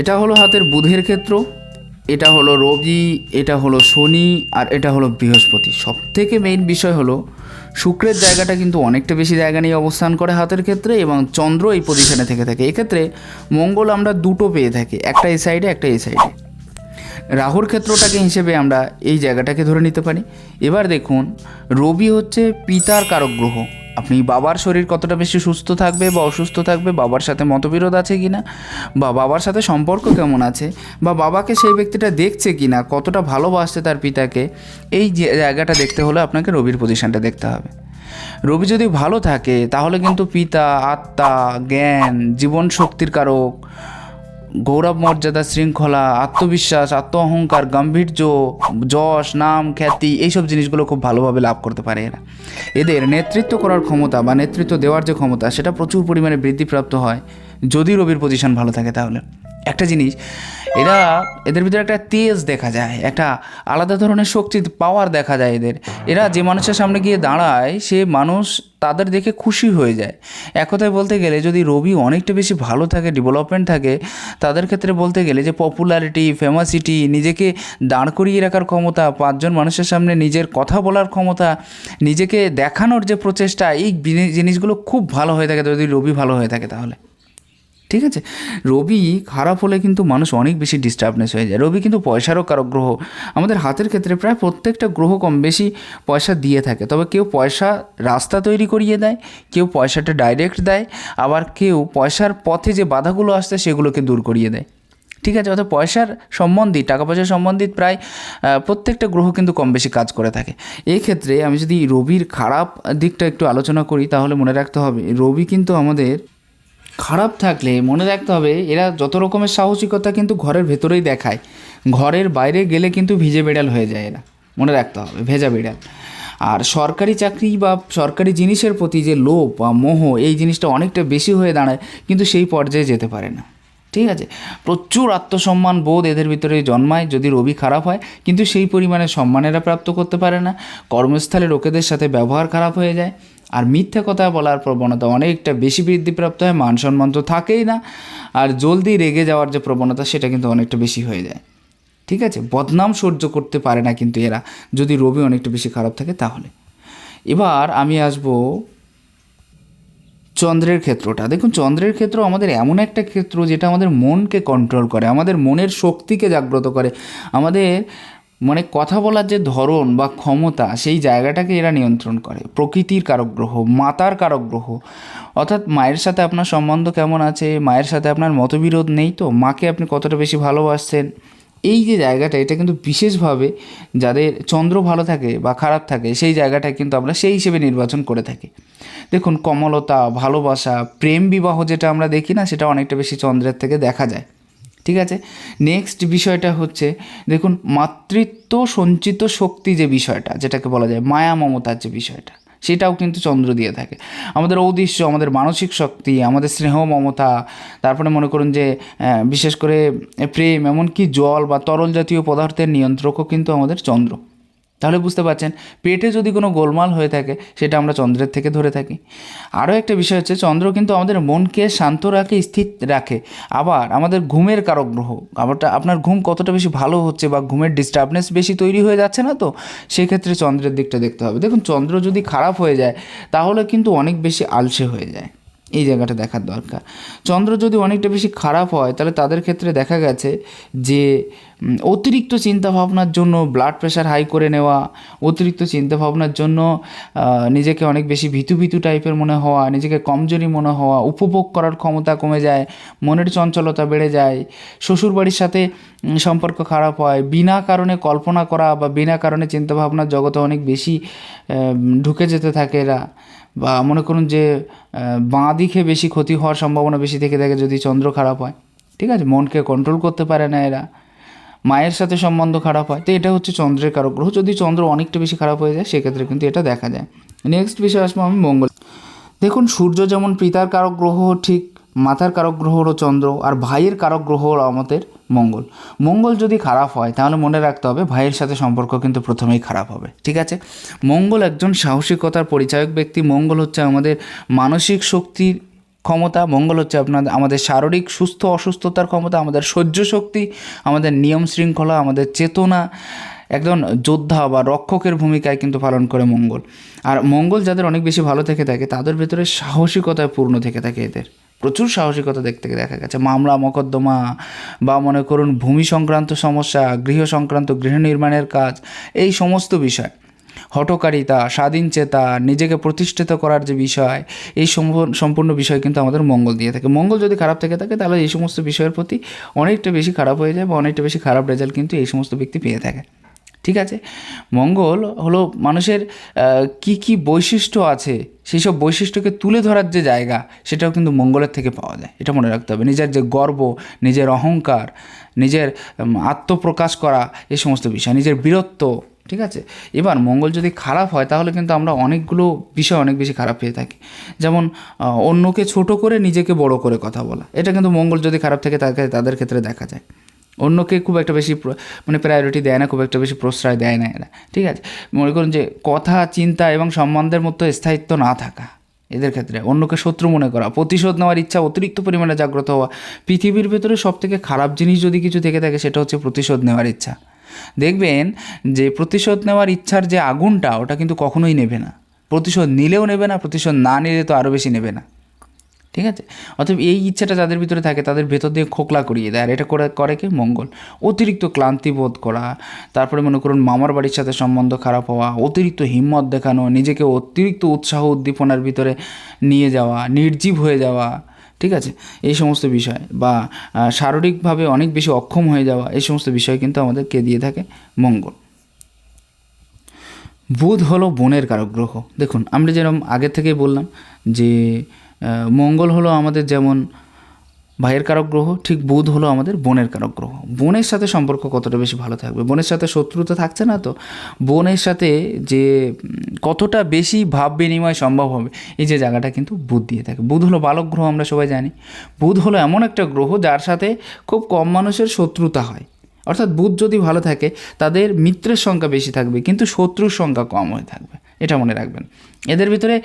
এটা হলো হাতের বুধের ক্ষেত্র, এটা হলো রবি, এটা হলো শনি, আর এটা হলো বৃহস্পতি। সব থেকে মেইন বিষয় হলো, শুক্রের জায়গাটা কিন্তু অনেকটা বেশি জায়গা নিয়ে অবস্থান করে হাতের ক্ষেত্রে এবং চন্দ্র এই পজিশনে থেকে থাকে। এক্ষেত্রে মঙ্গল আমরা দুটো পেয়ে থাকি, একটা এই সাইডে একটা এই সাইডে রাহুর ক্ষেত্রটাকে হিসেবে আমরা এই জায়গাটাকে ধরে নিতে পারি। এবার দেখুন, রবি হচ্ছে পিতার কারক গ্রহ। আপনি বাবার শরীর কতটা বেশি সুস্থ থাকবে বা অসুস্থ থাকবে? বাবার সাথে মতবিরোধ আছে কি না বা বাবার সাথে সম্পর্ক কেমন আছে? বা বাবাকে সেই ব্যক্তিটা দেখছে কি না কতটা ভালোবাসছে তার পিতাকে? এই জায়গাটা দেখতে হলে আপনাকে রবির পজিশনটা দেখতে হবে। রবি যদি ভালো থাকে, তাহলে কিন্তু পিতা, আত্মা, জ্ঞান জীবন শক্তির কারক গৌরব মর্যাদা, শৃঙ্খলা, আত্মবিশ্বাস আত্ম অহংকার গাম্ভীর্য, যশ, নাম, খ্যাতি, এইসব জিনিসগুলো খুব ভালোভাবে লাভ করতে পারে এরা। এদের নেতৃত্ব করার ক্ষমতা বা নেতৃত্ব দেওয়ার যে ক্ষমতা, সেটা প্রচুর পরিমাণে বৃদ্ধিপ্রাপ্ত হয়। যদি রবির পজিশন ভালো থাকে তাহলে। একটা জিনিস, এরা এদের ভিতরে একটা তেজ দেখা যায়, একটা আলাদা ধরনের শক্তি পাওয়ার দেখা যায় এদের। এরা যে মানুষের সামনে গিয়ে দাঁড়ায়, সে মানুষ তাদের দেখে খুশি হয়ে যায়। এক কথায় বলতে গেলে, যদি রবি অনেকটা বেশি ভালো থাকে ডেভেলপমেন্ট থাকে, তাদের ক্ষেত্রে বলতে গেলে যে পপুলারিটি ফেমাসিটি নিজেকে দাঁড় করিয়ে রাখার ক্ষমতা, পাঁচজন মানুষের সামনে নিজের কথা বলার ক্ষমতা, নিজেকে দেখানোর যে প্রচেষ্টা, এই জিনিসগুলো খুব ভালো হয়ে থাকে। যদি রবি ভালো হয়ে থাকে তাহলে। ঠিক আছে? রবি খারাপ হলে কিন্তু মানুষ অনেক বেশি ডিস্টার্বনেস হয়ে যায়। রবি কিন্তু পয়সারও কারক গ্রহ। আমাদের হাতের ক্ষেত্রে প্রায় প্রত্যেকটা গ্রহ কম বেশি পয়সা দিয়ে থাকে। তবে কেউ পয়সা রাস্তা তৈরি করিয়ে দেয়, কেউ পয়সাটা ডাইরেক্ট দেয়, আবার কেউ পয়সার পথে যে বাধাগুলো আসছে সেগুলোকে দূর করিয়ে দেয়। ঠিক আছে? অর্থাৎ পয়সার সম্বন্ধী টাকা পয়সার সম্বন্ধিত প্রায় প্রত্যেকটা গ্রহ কিন্তু কম বেশি কাজ করে থাকে। ক্ষেত্রে আমি যদি রবির খারাপ দিকটা একটু আলোচনা করি, তাহলে মনে রাখতে হবে, রবি কিন্তু আমাদের খারাপ থাকলে মনে রাখতে হবে, এরা যত রকমের সাহসিকতা কিন্তু ঘরের ভেতরেই দেখায়। ঘরের বাইরে গেলে কিন্তু ভিজে বেড়াল হয়ে যায় এরা। মনে রাখতে হবে, ভেজা বেড়াল। আর সরকারি চাকরি বা সরকারি জিনিসের প্রতি যে লোভ বা মোহ, এই জিনিসটা অনেকটা বেশি হয়ে দাঁড়ায়, কিন্তু সেই পর্যায়ে যেতে পারে না। ঠিক আছে? প্রচুর আত্মসম্মান বোধ এদের ভিতরে জন্মায় যদি রবি খারাপ হয়, কিন্তু সেই পরিমাণে সম্মানেরা প্রাপ্ত করতে পারে না। কর্মস্থলে লোকেদের সাথে ব্যবহার খারাপ হয়ে যায়। আর মিথ্যা কথা বলার প্রবণতা অনেকটা বেশি বৃদ্ধিপ্রাপ্ত হয় মান সম্মান তো থাকেই না। আর জলদি রেগে যাওয়ার যে প্রবণতা, সেটা কিন্তু অনেকটা বেশি হয়ে যায়। ঠিক আছে? বদনাম সহ্য করতে পারে না কিন্তু এরা। যদি রবি অনেকটা বেশি খারাপ থাকে তাহলে। এবার আমি আসব চন্দ্রের ক্ষেত্রটা। দেখুন, চন্দ্রের ক্ষেত্র আমাদের এমন একটা ক্ষেত্র যেটা আমাদের মনকে কন্ট্রোল করে, আমাদের মনের শক্তিকে জাগ্রত করে। আমাদের মানে কথা বলার যে ধরন বা ক্ষমতা, সেই জায়গাটাকে এরা নিয়ন্ত্রণ করে। প্রকৃতির কারক গ্রহ, মাতার কারক গ্রহ। অর্থাৎ মায়ের সাথে আপনার সম্বন্ধ কেমন আছে? মায়ের সাথে আপনার মতবিরোধ নেই তো? মাকে আপনি কতটা বেশি ভালোবাসছেন? এই যে জায়গাটা, এটা কিন্তু বিশেষভাবে যাদের চন্দ্র ভালো থাকে বা খারাপ থাকে, সেই জায়গাটা কিন্তু আমরা সেই হিসেবে নির্বাচন করে থাকি। দেখুন, কমলতা, ভালোবাসা, প্রেম বিবাহ যেটা আমরা দেখি না, সেটা অনেকটা বেশি চন্দ্রের থেকে দেখা যায়। ঠিক আছে? নেক্সট বিষয়টা হচ্ছে, দেখুন, মাতৃত্ব সঞ্চিত শক্তি যে বিষয়টা, যেটাকে বলা যায় মায়া মমতার যে বিষয়টা, সেটাও কিন্তু চন্দ্র দিয়ে থাকে। আমাদের ঔদৃশ্য আমাদের মানসিক শক্তি, আমাদের স্নেহ মমতা, তারপরে মনে করুন যে বিশেষ করে প্রেম, এমনকি জল বা তরল জাতীয় পদার্থের নিয়ন্ত্রকও কিন্তু আমাদের চন্দ্র। তাহলে বুঝতে পারছেন, পেটে যদি কোনো গোলমাল হয়ে থাকে, সেটা আমরা চন্দ্রের থেকে ধরে থাকি। আরও একটা বিষয় হচ্ছে, চন্দ্র কিন্তু আমাদের মনকে শান্ত রাখে, স্থির রাখে। আবার আমাদের ঘুমের কারক গ্রহ আবারটা আপনার ঘুম কতটা বেশি ভালো হচ্ছে বা ঘুমের ডিস্টার্বনেস বেশি তৈরি হয়ে যাচ্ছে না তো, সেক্ষেত্রে চন্দ্রের দিকটা দেখতে হবে। দেখুন, চন্দ্র যদি খারাপ হয়ে যায়, তাহলে কিন্তু অনেক বেশি আলসে হয়ে যায়। এই জায়গাটা দেখার দরকার। চন্দ্র যদি অনেকটা বেশি খারাপ হয়, তাহলে তাদের ক্ষেত্রে দেখা গেছে যে অতিরিক্ত চিন্তাভাবনার জন্য ব্লাড প্রেশার হাই করে নেওয়া, অতিরিক্ত চিন্তাভাবনার জন্য নিজেকে অনেক বেশি ভীতু ভীতু টাইপের মনে হওয়া, নিজেকে কমজোরি মনে হওয়া, উপভোগ করার ক্ষমতা কমে যায়, মনের চঞ্চলতা বেড়ে যায়, শ্বশুরবাড়ির সাথে সম্পর্ক খারাপ হয়, বিনা কারণে কল্পনা করা বা বিনা কারণে চিন্তাভাবনার জগতে অনেক বেশি ঢুকে যেতে থাকে এরা। বা মনে করুন যে বাঁ দিকে বেশি ক্ষতি হওয়ার সম্ভাবনা বেশি থেকে থাকে যদি চন্দ্র খারাপ হয়, ঠিক আছে? মনকে কন্ট্রোল করতে পারে না এরা। মায়ের সাথে সম্বন্ধ খারাপ হয়, তো এটা হচ্ছে চন্দ্রের কারক গ্রহ। যদি চন্দ্র অনেকটা বেশি খারাপ হয়ে যায়, সেক্ষেত্রে কিন্তু এটা দেখা যায়। নেক্সট বিষয় আসব আমি, মঙ্গল। দেখুন, সূর্য যেমন পিতার কারক গ্রহ, ঠিক মাতার কারক গ্রহ হলো চন্দ্র, আর ভাইয়ের কারক গ্রহ হলো আমাদের মঙ্গল। মঙ্গল যদি খারাপ হয়, তাহলে মনে রাখতে হবে ভাইয়ের সাথে সম্পর্ক কিন্তু প্রথমেই খারাপ হবে, ঠিক আছে? মঙ্গল একজন সাহসিকতার পরিচায়ক ব্যক্তি, মঙ্গল হচ্ছে আমাদের মানসিক শক্তির ক্ষমতা, মঙ্গল হচ্ছে আপনার, আমাদের শারীরিক সুস্থ অসুস্থতার ক্ষমতা, আমাদের সহ্য শক্তি, আমাদের নিয়ম শৃঙ্খলা, আমাদের চেতনা, একজন যোদ্ধা বা রক্ষকের ভূমিকায় কিন্তু পালন করে মঙ্গল। আর মঙ্গল যাদের অনেক বেশি ভালো থেকে থাকে, তাদের ভেতরে সাহসিকতায় পূর্ণ থেকে থাকে এদের। প্রচুর সাহসিকতা দেখতে দেখা গেছে। মামলা, মকদ্দমা বা মনে করুন ভূমি সংক্রান্ত সমস্যা, গৃহ সংক্রান্ত গৃহ নির্মাণের কাজ, এই সমস্ত বিষয়। হটকারিতা স্বাধীনচেতা নিজেকে প্রতিষ্ঠিত করার যে বিষয়, এই সম্পূর্ণ বিষয় কিন্তু আমাদের মঙ্গল দিয়ে থাকে। মঙ্গল যদি খারাপ থেকে থাকে, তাহলে এই সমস্ত বিষয়ের প্রতি অনেকটা বেশি খারাপ হয়ে যায় বা অনেকটা বেশি খারাপ রেজাল্ট কিন্তু এই সমস্ত ব্যক্তি পেয়ে থাকে। ঠিক আছে? মঙ্গল হলো মানুষের কি কি বৈশিষ্ট্য আছে সেই সব বৈশিষ্ট্যকে তুলে ধরার যে জায়গা, সেটাও কিন্তু মঙ্গলের থেকে পাওয়া যায়। এটা মনে রাখতে হবে। নিজের যে গর্ব, নিজের অহংকার, নিজের আত্মপ্রকাশ করা এই সমস্ত বিষয়, নিজের বীরত্ব, ঠিক আছে? এবার মঙ্গল যদি খারাপ হয়, তাহলে কিন্তু আমরা অনেকগুলো বিষয় অনেক বেশি খারাপ পেয়ে থাকি। যেমন অন্যকে ছোট করে নিজেকে বড় করে কথা বলা। এটা কিন্তু মঙ্গল যদি খারাপ থাকে থাকে তাদের ক্ষেত্রে দেখা যায়। অন্যকে খুব একটা বেশি মানে প্রায়োরিটি দেয় না, খুব একটা বেশি প্রশ্রয় দেয় না এরা, ঠিক আছে? মনে করুন যে কথা, চিন্তা এবং সম্বন্ধের মতো স্থায়িত্ব না থাকা এদের ক্ষেত্রে, অন্যকে শত্রু মনে করা, প্রতিশোধ নেওয়ার ইচ্ছা, অতিরিক্ত পরিমাণে জাগ্রত হওয়া, পৃথিবীর ভেতরে সব থেকে খারাপ জিনিস যদি কিছু থেকে থাকে সেটা হচ্ছে প্রতিশোধ নেওয়ার ইচ্ছা। দেখবেন যে প্রতিশোধ নেওয়ার ইচ্ছার যে আগুনটা, ওটা কিন্তু কখনোই নেবে না। প্রতিশোধ নিলেও নেবে না, প্রতিশোধ না নিলে তো আরও বেশি নেবে না। ঠিক আছে? অতএব এই ইচ্ছাটা যাদের ভিতরে থাকে, তাদের ভেতর দিয়ে খোকলা করিয়ে দেয়। আর এটা করে করে কি? মঙ্গল। অতিরিক্ত ক্লান্তি বোধ করা, তারপরে মনে করুন মামার বাড়ির সাথে সম্বন্ধ খারাপ হওয়া, অতিরিক্ত হিম্মত দেখানো, নিজেকে অতিরিক্ত উৎসাহ উদ্দীপনার ভিতরে নিয়ে যাওয়া, নির্জীব হয়ে যাওয়া, ঠিক আছে? এই সমস্ত বিষয় বা শারীরিকভাবে অনেক বেশি অক্ষম হয়ে যাওয়া, এই সমস্ত বিষয় কিন্তু আমাদেরকে দিয়ে থাকে? মঙ্গল। বুধ হলো বনের কারক গ্রহ। দেখুন, আমরা যেরকম আগের থেকেই বললাম যে মঙ্গল হলো আমাদের যেমন ভাইয়ের কারক গ্রহ, ঠিক বুধ হলো আমাদের বোনের কারক গ্রহ। বোনের সাথে সম্পর্ক কতটা বেশি ভালো থাকবে? বোনের সাথে শত্রুতা থাকছে না তো? বোনের সাথে যে কতটা বেশি ভাব বিনিময় সম্ভব হবে, এই যে জায়গাটা কিন্তু বুধ দিয়ে থাকে। বুধ হলো বালক গ্রহ, আমরা সবাই জানি। বুধ হলো এমন একটা গ্রহ যার সাথে খুব কম মানুষের শত্রুতা হয়। অর্থাৎ বুধ যদি ভালো থাকে, তাদের মিত্রের সংখ্যা বেশি থাকবে, কিন্তু শত্রুর সংখ্যা কম হয়ে থাকবে। এটা মনে রাখবেন। এদের ভিতরে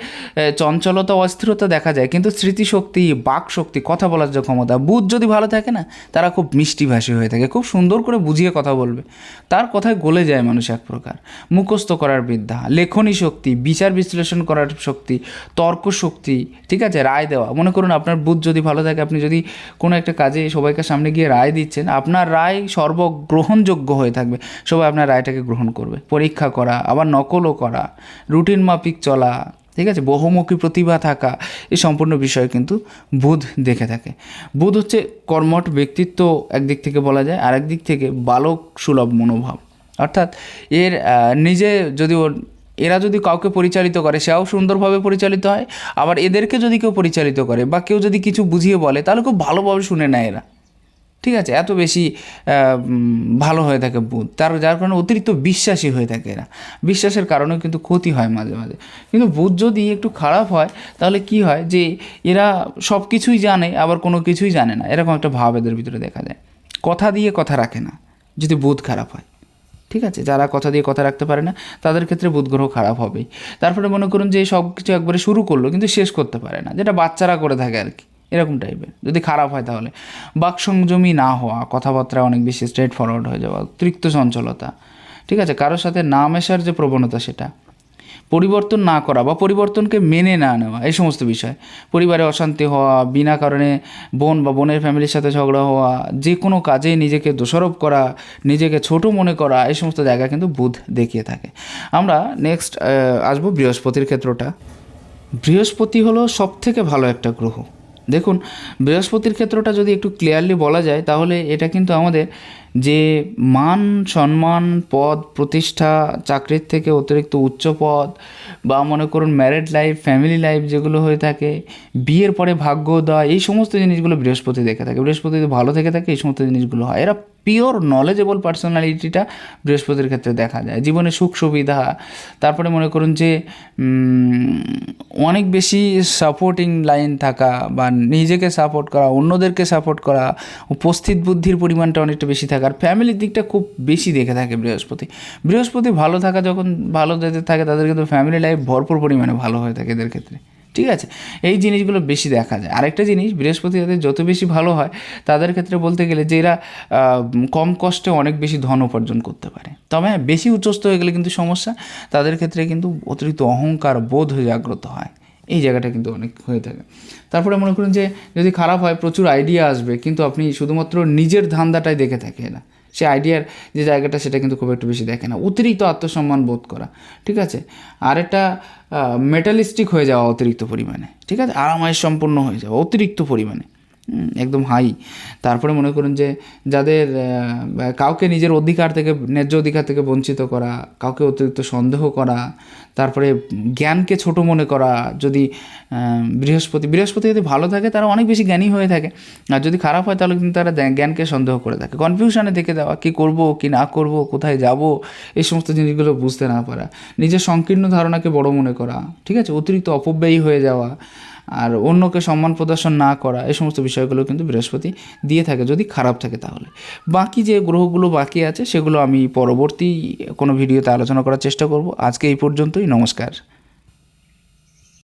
চঞ্চলতা, অস্থিরতা দেখা যায়, কিন্তু স্মৃতিশক্তি বাক শক্তি কথা বলার যে ক্ষমতা, বুধ যদি ভালো থাকে না, তারা খুব মিষ্টিভাষী হয়ে থাকে, খুব সুন্দর করে বুঝিয়ে কথা বলবে। তার কথায় গলে যায় মানুষ এক প্রকার। মুখস্থ করার বিদ্যা, লেখনী শক্তি, বিচার বিশ্লেষণ করার শক্তি, তর্ক শক্তি, ঠিক আছে, রায় দেওয়া। মনে করুন আপনার বুধ যদি ভালো থাকে, আপনি যদি কোনো একটা কাজে সবাইকে সামনে গিয়ে রায় দিচ্ছেন, আপনার রায় সর্বগ্রহণযোগ্য হয়ে থাকবে। সবাই আপনার রায়টাকে গ্রহণ করবে। পরীক্ষা করা, আবার নকলও করা রুটিন মাফিক চলা, ঠিক আছে? বহুমুখী প্রতিভা থাকা, এই সম্পূর্ণ বিষয় কিন্তু বুধ দেখে থাকে। বুধ হচ্ছে কর্মট ব্যক্তিত্ব একদিক থেকে বলা যায় আর একদিক থেকে বালক সুলভ মনোভাব। অর্থাৎ এর নিজে যদি এরা যদি কাউকে পরিচালিত করে, সেও সুন্দরভাবে পরিচালিত হয়, আবার এদেরকে যদি কেউ পরিচালিত করে বা কেউ যদি কিছু বুঝিয়ে বলে, তাহলে খুব ভালোভাবে শুনে নেয় এরা। ঠিক আছে, এত বেশি ভালো হয়ে থাকে বুধ তার, যার কারণে অতিরিক্ত বিশ্বাসী হয়ে থাকে এরা। বিশ্বাসের কারণেও কিন্তু ক্ষতি হয় মাঝে মাঝে। কিন্তু বুধ যদি একটু খারাপ হয়, তাহলে কি হয় যে, এরা সব কিছুই জানে, আবার কোনো কিছুই জানে না। এরকম একটা ভাব এদের ভিতরে দেখা যায়। কথা দিয়ে কথা রাখে না, যদি বুধ খারাপ হয়। ঠিক আছে, যারা কথা দিয়ে কথা রাখতে পারে না, তাদের ক্ষেত্রে বুধ গ্রহ খারাপ হবেই। তারপরে মনে করুন যে সব কিছু একবারে শুরু করল, কিন্তু শেষ করতে পারে না, যেটা বাচ্চারা করে থাকে আর কি। এরকম টাইপের। যদি খারাপ হয় তাহলে। বাক সংযমী না হওয়া, কথাবার্তা অনেক বেশি স্ট্রেট ফরওয়ার্ড হয়ে যাওয়া অতিরিক্ত চঞ্চলতা। ঠিক আছে, কারোর সাথে না মেশার যে প্রবণতা সেটা। পরিবর্তন না করা বা পরিবর্তনকে মেনে না নেওয়া, এই সমস্ত বিষয়। পরিবারে অশান্তি হওয়া, বিনা কারণে বোন বা বোনের ফ্যামিলির সাথে ঝগড়া হওয়া, যে কোনো কাজে নিজেকে দোষারোপ করা, নিজেকে ছোট মনে করা, এই সমস্ত জায়গা কিন্তু বুধ দেখিয়ে থাকে। আমরা নেক্সট আসব বৃহস্পতির ক্ষেত্রটা। বৃহস্পতি হলো সব থেকে ভালো একটা গ্রহ। দেখুন বৃহস্পতির ক্ষেত্রটা যদি একটু ক্লিয়ারলি বলা যায় তাহলে এটা কিন্তু আমাদের যে মান, সম্মান, পদ, প্রতিষ্ঠা, চাকরির থেকে অতিরিক্ত উচ্চ পদ বা মনে করুন ম্যারেড লাইফ ফ্যামিলি লাইফ যেগুলো হয়ে থাকে, বিয়ের পরে ভাগ্য দেওয়া এই সমস্ত জিনিসগুলো বৃহস্পতি দেখে থাকে। বৃহস্পতি ভালো থেকে থাকে, এই সমস্ত জিনিসগুলো হয়। এরা পিওর নলেজেবল পার্সোনালিটিটা বৃহস্পতির ক্ষেত্রে দেখা যায়। জীবনে সুখ, সুবিধা, তারপরে মনে করুন যে অনেক বেশি সাপোর্টিং লাইন থাকা বা নিজেকে সাপোর্ট করা, অন্যদেরকে সাপোর্ট করা, উপস্থিত বুদ্ধির পরিমাণটা অনেকটা বেশি থাকা আর ফ্যামিলির দিকটা খুব বেশি দেখে থাকে বৃহস্পতি। বৃহস্পতি ভালো থাকা যখন ভালো যাদের থাকে, তাদের কিন্তু ফ্যামিলি লাইফ ভরপুর পরিমাণে ভালো হয়ে থাকে এদের ক্ষেত্রে। ঠিক আছে? এই জিনিসগুলো বেশি দেখা যায়। আরেকটা জিনিস, বৃহস্পতি যাদের যত বেশি ভালো হয়, তাদের ক্ষেত্রে বলতে গেলে যে এরা কম কষ্টে অনেক বেশি ধন উপার্জন করতে পারে। তবে হ্যাঁ বেশি উচ্চস্থ হয়ে গেলে কিন্তু সমস্যা। তাদের ক্ষেত্রে কিন্তু অতিরিক্ত অহংকার বোধ জাগ্রত হয়। এই জায়গাটা কিন্তু অনেক হয়ে থাকে। তারপরে মনে করুন যে, যদি খারাপ হয়, প্রচুর আইডিয়া আসবে, কিন্তু আপনি শুধুমাত্র নিজের ধান্দাটাই দেখে থাকে, না? সে আইডিয়ার যে জায়গাটা, সেটা কিন্তু খুব একটু বেশি দেখে না। অতিরিক্ত আত্মসম্মান বোধ করা, ঠিক আছে? আর একটা মেটালিস্টিক হয়ে যাওয়া অতিরিক্ত পরিমাণে, ঠিক আছে? আরামায় সম্পূর্ণ হয়ে যাওয়া অতিরিক্ত পরিমাণে। একদম হাই তারপরে মনে করুন যে যাদের কাউকে নিজের অধিকার থেকে, ন্যায্য অধিকার থেকে বঞ্চিত করা, কাউকে অতিরিক্ত সন্দেহ করা, তারপরে জ্ঞানকে ছোট মনে করা, যদি বৃহস্পতি বৃহস্পতি যদি ভালো থাকে, তারা অনেক বেশি জ্ঞানী হয়ে থাকে। আর যদি খারাপ হয়, তাহলে কিন্তু তারা জ্ঞা- জ্ঞানকে সন্দেহ করে থাকে। কনফিউশনে দেখে দেওয়া, কী করব, কি না করব, কোথায় যাব, এই সমস্ত জিনিসগুলো বুঝতে না পারা। নিজের সংকীর্ণ ধারণাকে বড় মনে করা, ঠিক আছে? অতিরিক্ত অপব্যয়ী হয়ে যাওয়া আর অন্যকে সম্মান প্রদর্শন না করা, এই সমস্ত বিষয়গুলো কিন্তু বৃহস্পতি দিয়ে থাকে, যদি খারাপ থাকে তাহলে। বাকি যে গ্রহগুলো বাকি আছে, সেগুলো আমি পরবর্তী কোনো ভিডিওতে আলোচনা করার চেষ্টা করব। আজকে এই পর্যন্তই, নমস্কার।